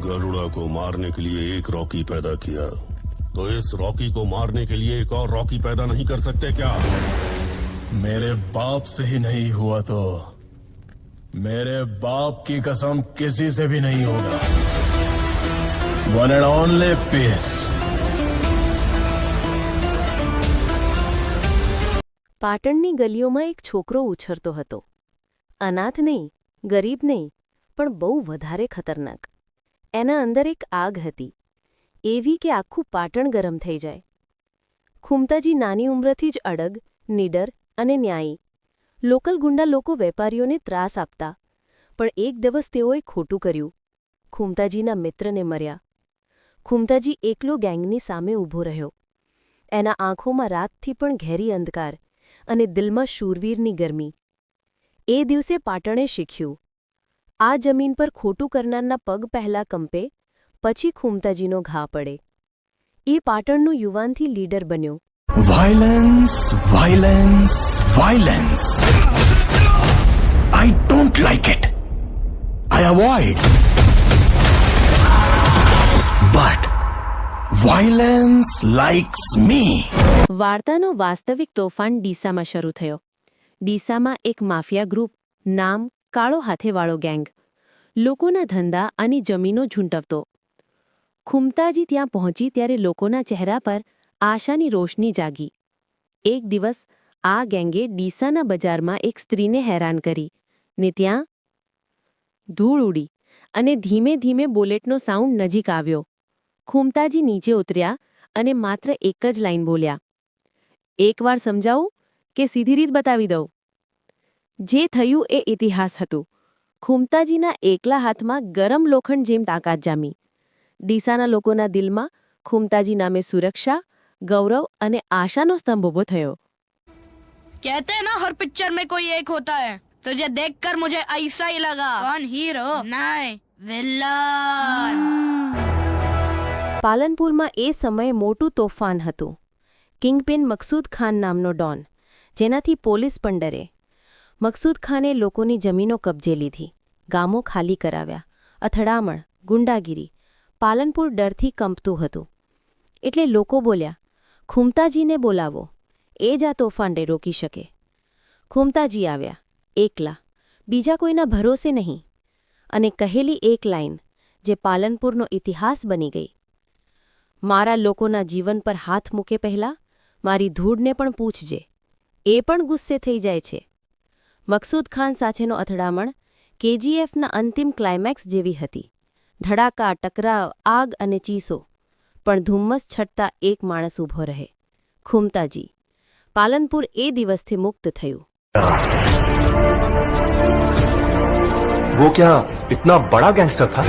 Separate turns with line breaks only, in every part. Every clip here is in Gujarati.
गरुड़ा को मारने के लिए एक रॉकी पैदा किया तो इस रॉकी को मारने के लिए एक और रॉकी पैदा नहीं कर सकते क्या
मेरे बाप से ही नहीं हुआ तो मेरे बाप की कसम किसी से भी नहीं होगा वन एंड ओनली पीस
પાટણની ગલીઓમાં એક છોકરો ઉછરતો હતો અનાથ નહીં ગરીબ નહીં પણ બહુ વધારે ખતરનાક એના અંદર એક આગ હતી. એવી કે આખું પાટણ ગરમ થઈ જાય. ખુમતાજી નાની ઉંમરથી જ અડગ, નીડર અને ન્યાયી. લોકલ ગુંડા લોકો વેપારીઓને ત્રાસ આપતા, પણ એક દિવસ તેઓએ ખોટું કર્યું. ખુમતાજીના મિત્રને મર્યા. ખુમતાજી એકલો ગેંગની સામે ઊભો રહ્યો. એના આંખોમાં રાતથી પણ ઘેરી અંધકાર અને દિલમાં શૂરવીરની ગરમી. એ દિવસે પાટણે શીખ્યું આ જમીન પર ખોટું કરનારના પગ પહેલાં કંપે પછી ખુમતાજીનો ઘા પડે. એ પાટણનું યુવાનથી લીડર બન્યો.
Violence violence violence I don't like it I avoid but violence likes me
વાર્તાનો વાસ્તવિક તોફાન ડીસામાં શરૂ થયો. ડીસામાં એક માફિયા ગ્રુપ નામ કાળો હાથેવાળો ગેંગ. લોકોના ધંધા અને જમીનો ઝૂંટવતો. ખુમતાજી ત્યાં પહોંચી ત્યારે લોકોના ચહેરા પર આશાની રોશની જાગી. એક દિવસ આ ગેંગે ડીસાના બજારમાં એક સ્ત્રીને હેરાન કરી ને ત્યાં ધૂળ ઉડી અને ધીમે ધીમે બુલેટનો સાઉન્ડ નજીક આવ્યો. ખુમતાજી નીચે ઉતર્યા અને માત્ર એક જ લાઈન બોલ્યા. એકવાર સમજાવું કે સીધી રીત બતાવી દઉં? જે થયું એ ઇતિહાસ હતું ખુમતાજીના એકલા હાથમાં ગરમ લોખંડ જેમ તાકાત જામી ડીસાના લોકોના દિલમાં ખુમતાજી નામે સુરક્ષા ગૌરવ અને આશાનો સ્તંભ ઊભો થયો
कहते हैं ना हर पिक्चर में कोई एक होता है तुझे देखकर मुझे ऐसा ही लगा कौन हीरो नहीं विलन
પાલનપુરમાં એ સમયે મોટું તોફાન હતું કિંગપિન મકસૂદ ખાન નામનો ડોન જેનાથી પોલીસ પણ ડરે મકસૂદ ખાને લોકોની જમીનો કબજે લીધી. ગામો ખાલી કરાવ્યા. અથડામણ, ગુંડાગીરી, પાલનપુર ડરથી કંપતું હતું. એટલે લોકો બોલ્યા, ખુમતાજીને બોલાવો. એ જ આ તોફાંડે રોકી શકે. ખુમતાજી આવ્યા. એકલા. બીજા કોઈના ભરોસે નહીં. અને કહેલી એક લાઈન, જે પાલનપુરનો ઇતિહાસ બની ગઈ. મારા લોકોના જીવન પર હાથ મૂકે પહેલાં, મારી ધૂળને પણ પૂછજે. એ પણ ગુસ્સે થઈ જાય છે. મકસૂદ ખાન સાથેનો અથડામણ કેજીએફના અંતિમ ક્લાઇમેક્સ જેવી હતી ધડાકા ટકરાવ આગ અને ચીસો પણ ધુમ્મસ છટતા એક માણસ ઊભો રહે ખૂમતાજી પાલનપુર એ દિવસથી મુક્ત થયું
वो क्या इतना बड़ा गैंगस्टर था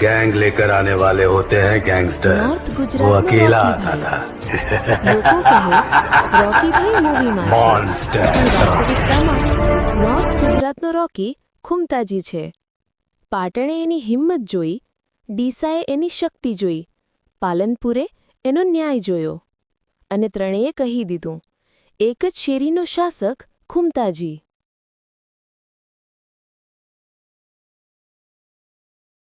गैंग लेकर आने वाले होते हैं गैंगस्टर
નોર્થ
वो
ગુજરાતનો
अकेला
રોકી
आता
ભાઈ.
था
લોકો કહે રોકી ભાઈ મૂવીમાં છે
Monster.
પણ વાસ્તવિકતામાં નોર્થ ગુજરાતનો રોકી ખુમતાજી છે પાટણે એની હિંમત જોઈ ડીસાએ એની શક્તિ જોઈ પાલનપુરે એનો ન્યાય જોયો અને ત્રણેય કહી દીધું એક જ શેરીનો શાસક ખુમતાજી